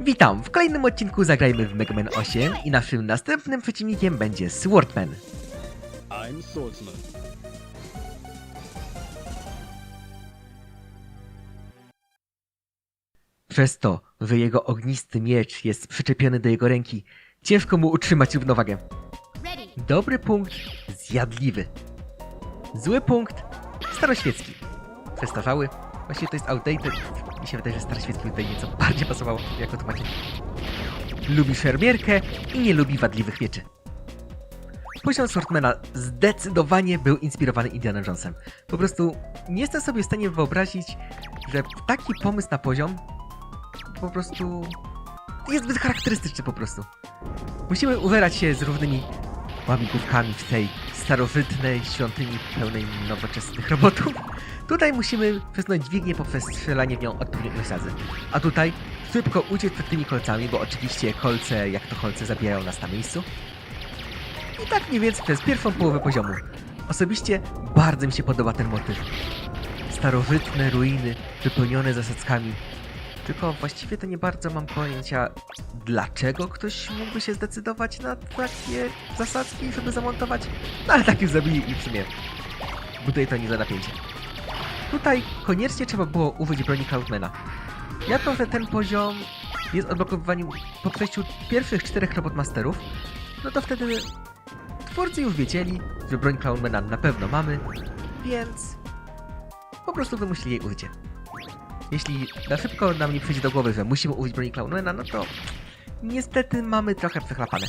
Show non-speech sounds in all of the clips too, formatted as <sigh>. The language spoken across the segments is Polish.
Witam! W kolejnym odcinku zagrajmy w Mega Man 8 i naszym następnym przeciwnikiem będzie Swordman. I'm Swordsman. Przez to, że jego ognisty miecz jest przyczepiony do jego ręki, ciężko mu utrzymać równowagę. Dobry punkt, zjadliwy. Zły punkt, staroświecki. Przestarzały. Właściwie to jest outdated. Mi się wydaje, że staroświecki tutaj nieco bardziej pasowało, jako to macie. Lubi szermierkę i nie lubi wadliwych mieczy. Poziom Swordmana zdecydowanie był inspirowany Indiana Jonesem. Po prostu nie jestem sobie w stanie wyobrazić, że taki pomysł na poziom po prostu jest zbyt charakterystyczny po prostu. Musimy uwierać się z równymi łamigłówkami w tej starożytnej świątyni pełnej nowoczesnych robotów. Tutaj musimy przesunąć dźwignię poprzez strzelanie w nią odpowiednio ilość razy. A tutaj szybko uciec przed tymi kolcami, bo oczywiście kolce, jak to kolce, zabijają nas na miejscu. I tak mniej więcej przez pierwszą połowę poziomu. Osobiście bardzo mi się podoba ten motyw. Starożytne ruiny wypełnione zasadzkami. Tylko właściwie to nie bardzo mam pojęcia, dlaczego ktoś mógłby się zdecydować na takie zasadzki, żeby zamontować. No ale tak już zabili i w sumie buduje to niezłe napięcie. Tutaj koniecznie trzeba było użyć broni Cloudmana. Jako, że ten poziom jest odblokowywany po przejściu pierwszych czterech Robotmasterów, no to wtedy twórcy już wiedzieli, że broń Cloudmana na pewno mamy, więc po prostu wymyślili jej użycie. Jeśli na szybko nam nie przyjdzie do głowy, że musimy użyć broni Cloudmana, no to niestety mamy trochę przechlapane.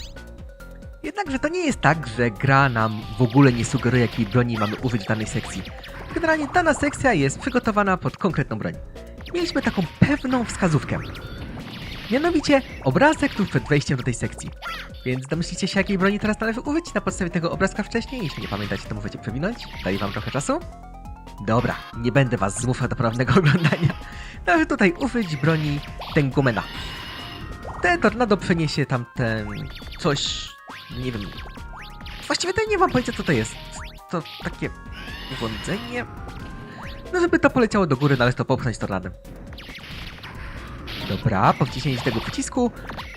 Jednakże to nie jest tak, że gra nam w ogóle nie sugeruje, jakiej broni mamy użyć w danej sekcji. Generalnie dana sekcja jest przygotowana pod konkretną broń. Mieliśmy taką pewną wskazówkę. Mianowicie obrazek tuż przed wejściem do tej sekcji. Więc domyślicie się, jakiej broni teraz należy użyć na podstawie tego obrazka wcześniej? Jeśli nie pamiętacie, to możecie przewinąć. Daję wam trochę czasu. Dobra, nie będę was zmuszał do prawnego <laughs> oglądania. Należy tutaj użyć broni Tengumena. Ten tornado przeniesie tamten coś, nie wiem. Właściwie to nie mam pojęcia co to jest. To takie urządzenie. No żeby to poleciało do góry, należy to popchnąć tornadem. Dobra, po wciśnięciu tego przycisku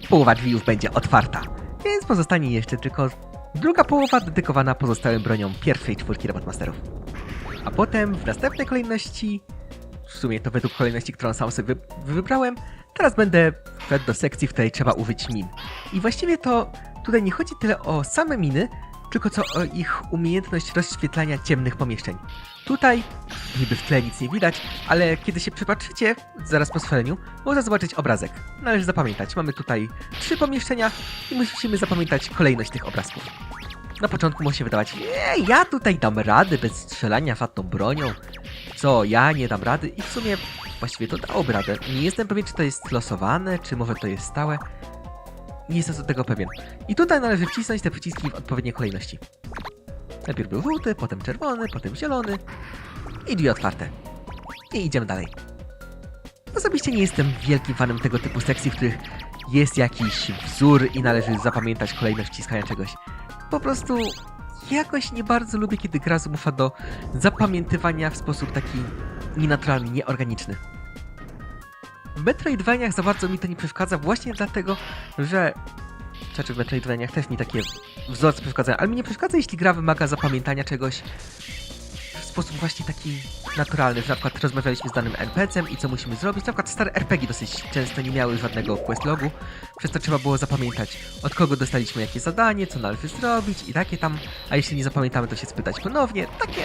połowa drzwi już będzie otwarta. Więc pozostanie jeszcze tylko druga połowa dedykowana pozostałym broniom pierwszej czwórki Robotmasterów. A potem w następnej kolejności, w sumie to według kolejności, którą sam sobie wy- wybrałem, teraz będę wszedł do sekcji, w której trzeba użyć min. I właściwie to tutaj nie chodzi tyle o same miny, tylko co o ich umiejętność rozświetlania ciemnych pomieszczeń. Tutaj niby w tle nic nie widać, ale kiedy się przypatrzycie, zaraz po stworzeniu, można zobaczyć obrazek. Należy zapamiętać. Mamy tutaj trzy pomieszczenia i musimy zapamiętać kolejność tych obrazków. Na początku może się wydawać, nie, ja tutaj dam radę bez strzelania fatną bronią. Co, ja nie dam rady? I w sumie właściwie to dałoby radę. Nie jestem pewien, czy to jest losowane, czy może to jest stałe. Nie jestem do tego pewien. I tutaj należy wcisnąć te przyciski w odpowiedniej kolejności. Najpierw był żółty, potem czerwony, potem zielony i drzwi otwarte. I idziemy dalej. Osobiście nie jestem wielkim fanem tego typu sekcji, w których jest jakiś wzór i należy zapamiętać kolejność wciskania czegoś. Po prostu jakoś nie bardzo lubię, kiedy gra zmusza do zapamiętywania w sposób taki nienaturalny, nieorganiczny. W Metroidvaniach za bardzo mi to nie przeszkadza właśnie dlatego, że... Znaczy w Metroidvaniach też mi takie wzorce przeszkadzają, ale mi nie przeszkadza, jeśli gra wymaga zapamiętania czegoś sposób właśnie taki naturalny, że na przykład rozmawialiśmy z danym NPC-em i co musimy zrobić. Na przykład stare RPG dosyć często nie miały żadnego questlogu, przez to trzeba było zapamiętać od kogo dostaliśmy jakie zadanie, co należy zrobić i takie tam, a jeśli nie zapamiętamy to się spytać ponownie, takie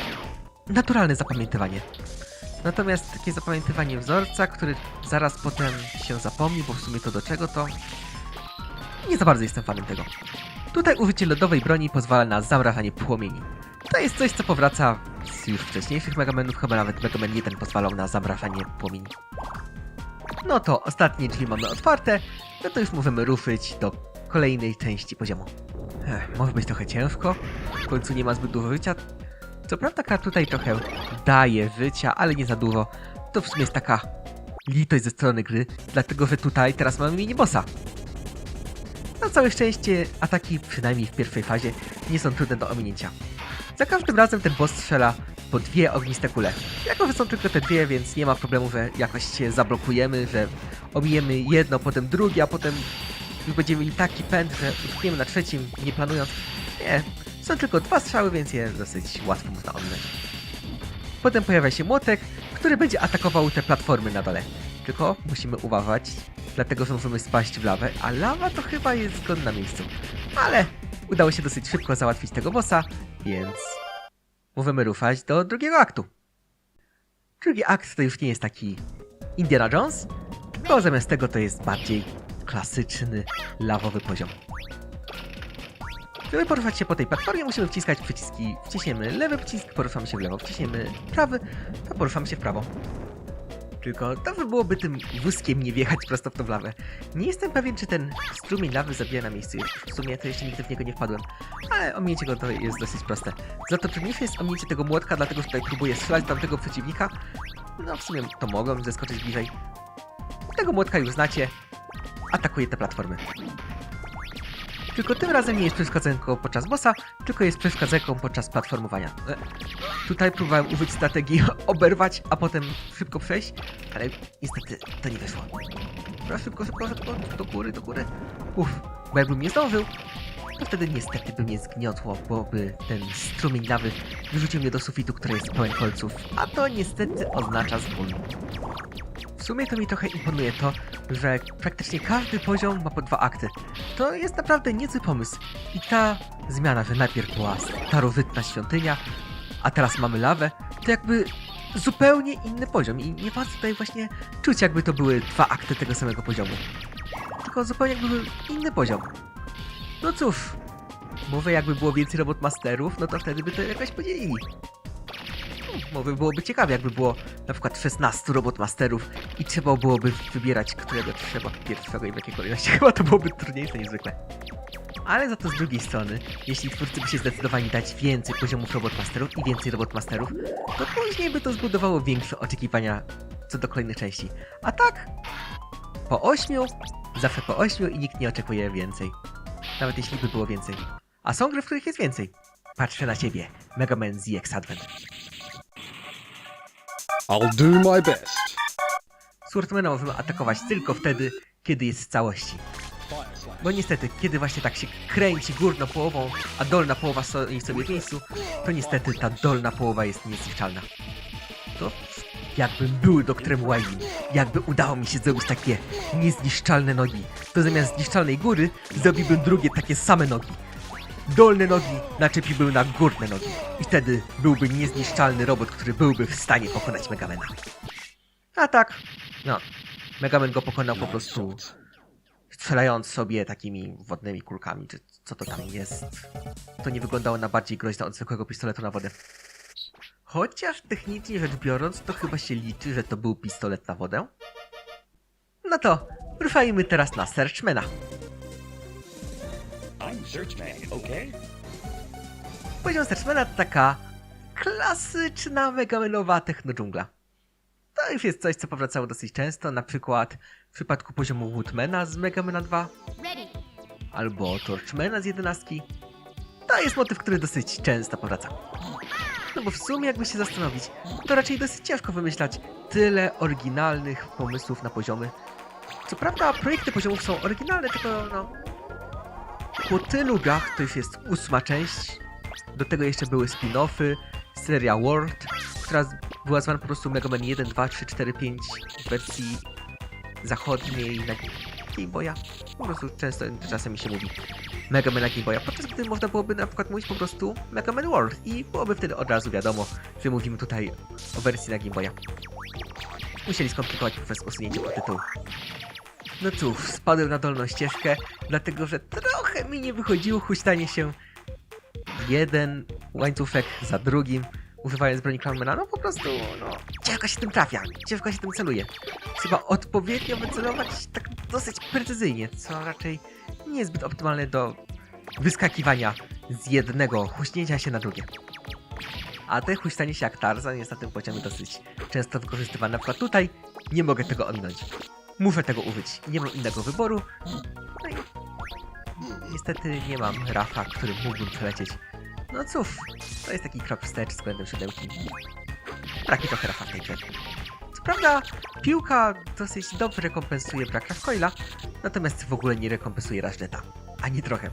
naturalne zapamiętywanie. Natomiast takie zapamiętywanie wzorca, który zaraz potem się zapomni, bo w sumie to do czego to... Nie za bardzo jestem fanem tego. Tutaj użycie lodowej broni pozwala na zamrażanie płomieni. To jest coś, co powraca z już wcześniejszych Megamenów, chyba nawet Mega Man 1 pozwalał na zamrażanie płomieni. No to ostatnie drzwi mamy otwarte, no to już możemy ruszyć do kolejnej części poziomu. Ech, może być trochę ciężko, w końcu nie ma zbyt dużo życia. Co prawda gra tutaj trochę daje życia, ale nie za dużo. To w sumie jest taka litość ze strony gry, dlatego że tutaj teraz mamy minibossa. Na całe szczęście ataki, przynajmniej w pierwszej fazie, nie są trudne do ominięcia. Za każdym razem ten boss strzela po dwie ogniste kule. Jako, że są tylko te dwie, więc nie ma problemu, że jakoś się zablokujemy, że omijemy jedno, potem drugie, a potem już będziemy mieli taki pęd, że utkniemy na trzecim, nie planując. Nie, są tylko dwa strzały, więc je dosyć łatwo można ominąć. Potem pojawia się młotek, który będzie atakował te platformy na dole. Tylko musimy uważać, dlatego że możemy spaść w lawę, a lawa to chyba jest zgodna na miejscu. Ale udało się dosyć szybko załatwić tego bossa, więc możemy ruszać do drugiego aktu. Drugi akt to już nie jest taki Indiana Jones, tylko zamiast tego to jest bardziej klasyczny, lawowy poziom. Żeby poruszać się po tej platformie, musimy wciskać przyciski. Wciśniemy lewy przycisk, poruszamy się w lewo. Wciśniemy prawy, a poruszamy się w prawo. Tylko dobrze byłoby tym wózkiem nie wjechać prosto w tą lawę. Nie jestem pewien, czy ten strumień lawy zabija na miejscu. W sumie to jeszcze nigdy w niego nie wpadłem. Ale ominięcie go to jest dosyć proste. Za to trudniejsze jest ominięcie tego młotka, dlatego tutaj próbuję strzelać tamtego przeciwnika. No w sumie to mogą zeskoczyć bliżej. Tego młotka już znacie. Atakuje te platformy. Tylko tym razem nie jest przeszkadzanką podczas bossa, tylko jest przeszkadzanką podczas platformowania. E, Tutaj próbowałem użyć strategii <laughs> oberwać, a potem szybko przejść, ale niestety to nie wyszło. Dobra, szybko, szybko, szybko, do góry, do góry. Uff, bo jakbym nie zdążył, to wtedy niestety by mnie zgniotło, bo by ten strumień lawy wyrzucił mnie do sufitu, który jest pełen kolców, a to niestety oznacza zbój. Sumie to mi trochę imponuje to, że praktycznie każdy poziom ma po dwa akty. To jest naprawdę niezły pomysł. I ta zmiana, że najpierw była starożytna świątynia, a teraz mamy lawę, to jakby zupełnie inny poziom i nie ma tutaj właśnie czuć jakby to były dwa akty tego samego poziomu. Tylko zupełnie jakby inny poziom. No cóż, może jakby było więcej robotmasterów, no to wtedy by to jakoś podzielili. Hmm, Może byłoby ciekawie, jakby było na przykład 16 robotmasterów i trzeba byłoby wybierać, którego trzeba pierwszego i w jakiej kolejności. <laughs> Chyba to byłoby trudniejsze niezwykle. Ale za to z drugiej strony, jeśli twórcy by się zdecydowali dać więcej poziomów robotmasterów i więcej robotmasterów, to później by to zbudowało większe oczekiwania co do kolejnych części. A tak, po ośmiu, zawsze po ośmiu i nikt nie oczekuje więcej. Nawet jeśli by było więcej. A są gry, w których jest więcej. Patrzę na ciebie, Mega Man ZX Advent. I'll do my best. Swordmana możemy atakować tylko wtedy, kiedy jest w całości. Bo niestety, kiedy właśnie tak się kręci górną połową, a dolna połowa stoi sobie w miejscu, to niestety ta dolna połowa jest niezniszczalna. To jakbym był doktorem Wily, jakby udało mi się zrobić takie niezniszczalne nogi, to zamiast zniszczalnej góry zrobiłbym drugie takie same nogi. Dolne nogi naczepiłbym na górne nogi i wtedy byłby niezniszczalny robot, który byłby w stanie pokonać Megamena. A tak, no, Megaman go pokonał po prostu strzelając sobie takimi wodnymi kulkami, czy co to tam jest. To nie wyglądało na bardziej groźne od zwykłego pistoletu na wodę. Chociaż technicznie rzecz biorąc, to chyba się liczy, że to był pistolet na wodę. No to ruszajmy teraz na Searchmana. I'm Searchman, okay? Poziom Searchmana to taka klasyczna megamenowa technodżungla. To już jest coś, co powracało dosyć często, na przykład w przypadku poziomu Woodmana z Megamena 2, Ready. albo Torchmana z 11. To jest motyw, który dosyć często powraca. No bo w sumie jakby się zastanowić, to raczej dosyć ciężko wymyślać tyle oryginalnych pomysłów na poziomy. Co prawda projekty poziomów są oryginalne, tylko no... Po tylu grach to już jest ósma część. Do tego jeszcze były spin-offy, seria World, która była zwana po prostu Mega Man 1, 2, 3, 4, 5 w wersji zachodniej na Game Boya. Po prostu często czasem mi się mówi Mega Man na Game Boya, podczas gdy można byłoby na przykład mówić po prostu Mega Man World i byłoby wtedy od razu wiadomo, że mówimy tutaj o wersji na Game Boya. Musieli skomplikować przez usunięcie podtytułu. No cóż, spadłem na dolną ścieżkę, dlatego że trochę mi nie wychodziło huśtanie się jeden łańcuszek za drugim, używając broni Clownmana, no po prostu, no, ciężko się tym trafia, ciężko się tym celuje. Trzeba odpowiednio wycelować tak dosyć precyzyjnie, co raczej niezbyt optymalne do wyskakiwania z jednego huśnięcia się na drugie. A te huśtanie się jak Tarzan jest na tym poziomie dosyć często wykorzystywane. Na przykład tutaj nie mogę tego ominąć. Muszę tego użyć. Nie mam innego wyboru. No i niestety nie mam Rafa, którym mógłbym przelecieć. No cóż, to jest taki krok wstecz względem siódemki. Brak mi trochę Rafa w tej grze. Co prawda, piłka dosyć dobrze rekompensuje brak Rafcoila, natomiast w ogóle nie rekompensuje Rashdeta. Ani trochę.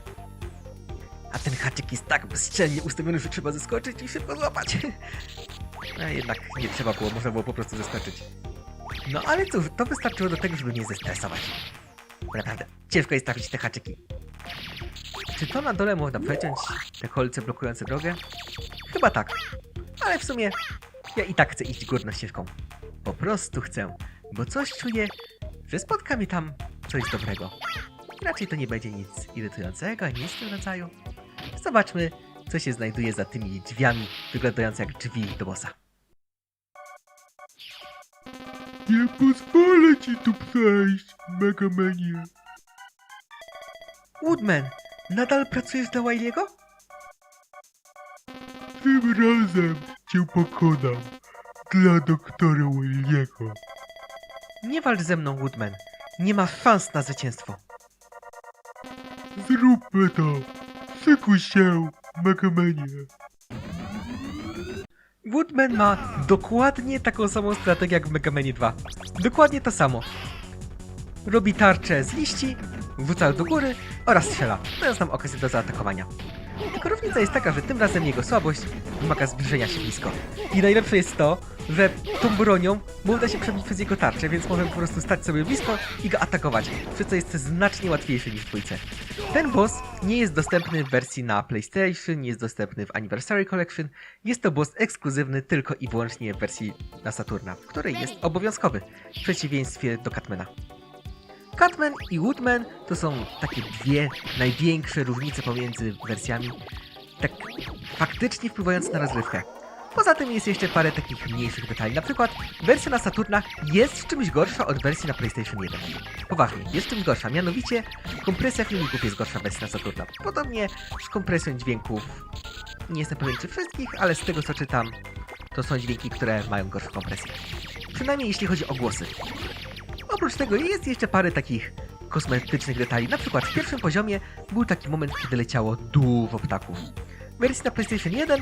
A ten haczyk jest tak bezczelnie ustawiony, że trzeba zeskoczyć i szybko złapać. <laughs> A jednak nie trzeba było, można było po prostu zeskoczyć. No ale cóż, to wystarczyło do tego, żeby mnie zestresować. Naprawdę, ciężko jest trafić te haczyki. Czy to na dole można przeciąć te kolce blokujące drogę? Chyba tak. Ale w sumie ja i tak chcę iść górną ścieżką. Po prostu chcę, bo coś czuję, że spotka mi tam coś dobrego. Raczej to nie będzie nic irytującego, ani nic w tym rodzaju. Zobaczmy, co się znajduje za tymi drzwiami, wyglądające jak drzwi do bossa. Nie pozwolę ci tu przejść, Megamanie. Woodman, nadal pracujesz dla Wiley'ego? Tym razem cię pokonam. Dla doktora Williego. Nie walcz ze mną, Woodman. Nie ma szans na zwycięstwo. Zróbmy to. Szykuj się, Megamanie. Woodman ma dokładnie taką samą strategię jak w Mega Manie 2. Dokładnie to samo. Robi tarczę z liści, wrzuca do góry oraz strzela, dając nam okazję do zaatakowania. Tylko różnica jest taka, że tym razem jego słabość wymaga zbliżenia się blisko. I najlepsze jest to, że tą bronią można się przebić przez jego tarczę, więc możemy po prostu stać sobie blisko i go atakować, przez co jest znacznie łatwiejsze niż w dwójce. Ten boss nie jest dostępny w wersji na PlayStation, nie jest dostępny w Anniversary Collection. Jest to boss ekskluzywny tylko i wyłącznie w wersji na Saturna, w której jest obowiązkowy, w przeciwieństwie do Catmana. Catman i Woodman to są takie dwie największe różnice pomiędzy wersjami, tak faktycznie wpływające na rozrywkę. Poza tym jest jeszcze parę takich mniejszych detali. Na przykład wersja na Saturna jest czymś gorsza od wersji na PlayStation 1. Poważnie, jest czymś gorsza. Mianowicie kompresja filmików jest gorsza w wersji na Saturna. Podobnie z kompresją dźwięków. Nie jestem pewien czy wszystkich, ale z tego co czytam, to są dźwięki, które mają gorszą kompresję. Przynajmniej jeśli chodzi o głosy. Oprócz tego jest jeszcze parę takich kosmetycznych detali. Na przykład w pierwszym poziomie był taki moment, kiedy leciało dużo ptaków. W wersji na PlayStation 1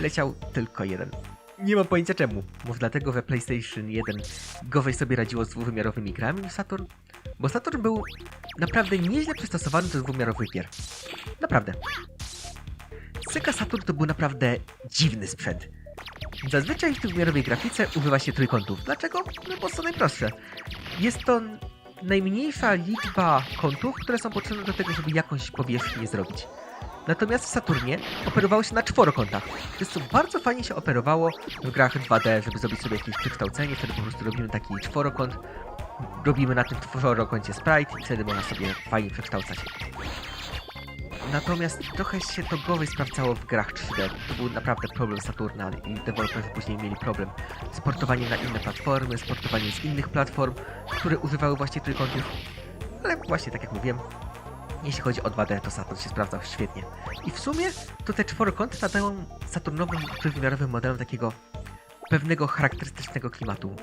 leciał tylko jeden. Nie mam pojęcia czemu. Może dlatego, że PlayStation 1 gorzej sobie radziło z dwuwymiarowymi grami niż Saturn? Bo Saturn był naprawdę nieźle przystosowany do dwuwymiarowych gier. Naprawdę. Sega Saturn to był naprawdę dziwny sprzęt. Zazwyczaj w dwuwymiarowej grafice używa się trójkątów. Dlaczego? No bo są najprostsze. Jest to najmniejsza liczba kątów, które są potrzebne do tego, żeby jakąś powierzchnię zrobić. Natomiast w Saturnie operowało się na czworokątach, przez co bardzo fajnie się operowało w grach 2D, żeby zrobić sobie jakieś przekształcenie, wtedy po prostu robimy taki czworokąt, robimy na tym czworokącie sprite i wtedy można sobie fajnie przekształcać. Natomiast trochę się to gorzej sprawdzało w grach 3D. To był naprawdę problem Saturna i deweloperzy później mieli problem z portowaniem na inne platformy, z portowaniem z innych platform, które używały właśnie trójkątów. Ale właśnie tak jak mówiłem, jeśli chodzi o 2D, to Saturn się sprawdzał świetnie. I w sumie to te czworokąty nadają Saturnowym trójwymiarowym modelom takiego pewnego charakterystycznego klimatu.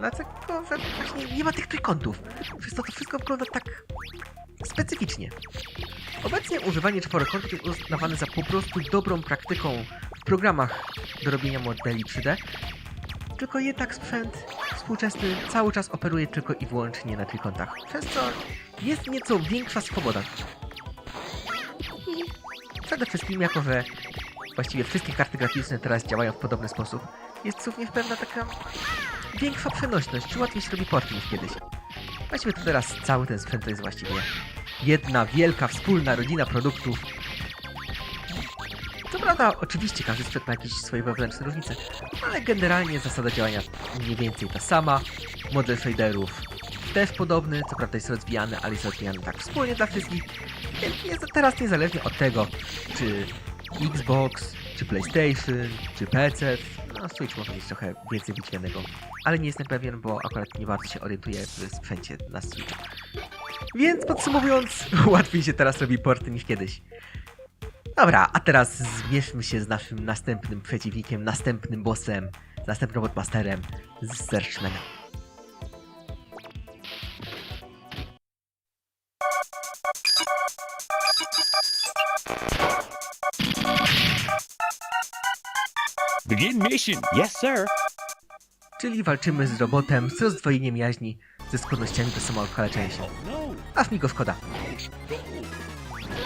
Dlatego, że właśnie nie ma tych trójkątów. Przez to to wszystko wygląda tak specyficznie. Obecnie używanie czworokątów jest uznawane za po prostu dobrą praktyką w programach do robienia modeli 3D, tylko jednak sprzęt współczesny cały czas operuje tylko i wyłącznie na trójkątach, przez co jest nieco większa swoboda. Przede wszystkim jako, że właściwie wszystkie karty graficzne teraz działają w podobny sposób, jest również pewna taka większa przenośność, łatwiej się robi porty niż kiedyś. Właściwie to teraz cały ten sprzęt to jest właściwie jedna wielka, wspólna rodzina produktów. Co prawda, oczywiście każdy sprzęt ma jakieś swoje wewnętrzne różnice, ale generalnie zasada działania mniej więcej ta sama. Model shaderów też podobny, co prawda jest rozwijany, ale jest rozwijany tak wspólnie dla wszystkich. Więc teraz niezależnie od tego, czy Xbox, czy PlayStation, czy PC, no Switch może mieć trochę więcej wyćwionego, ale nie jestem pewien, bo akurat nie bardzo się orientuję w sprzęcie na Switchu. Więc podsumowując, <laughs> łatwiej się teraz robi porty niż kiedyś. Dobra, a teraz zmierzmy się z naszym następnym przeciwnikiem, następnym bossem, następnym Robotmasterem, z Searchmana. Begin mission. Yes, sir. Czyli walczymy z robotem z rozdwojeniem jaźni, ze skłonnościami do samookaleczenia się. Aż mi go szkoda.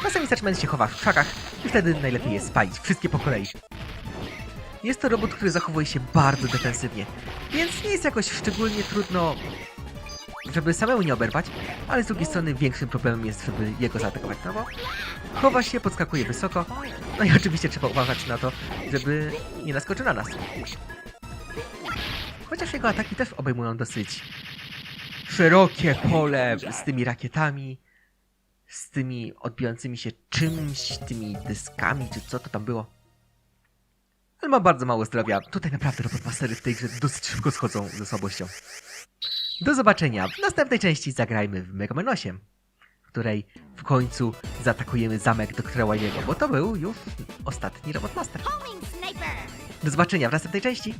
Czasami Satchman się chowa w krzakach i wtedy najlepiej jest spalić wszystkie po kolei. Jest to robot, który zachowuje się bardzo defensywnie, więc nie jest jakoś szczególnie trudno, żeby samemu nie oberwać, ale z drugiej strony większym problemem jest, żeby jego zaatakować, no bo chowa się, podskakuje wysoko, no i oczywiście trzeba uważać na to, żeby nie naskoczył na nas. Chociaż jego ataki też obejmują dosyć szerokie pole z tymi rakietami, z tymi odbijającymi się czymś, tymi dyskami, czy co to tam było. Ale ma bardzo mało zdrowia. Tutaj naprawdę robotmastery w tej grze dosyć szybko schodzą ze słabością. Do zobaczenia. W następnej części zagrajmy w Mega Man 8, w której w końcu zaatakujemy zamek doktora Wiley'ego, bo to był już ostatni. Homing sniper! Do zobaczenia w następnej części.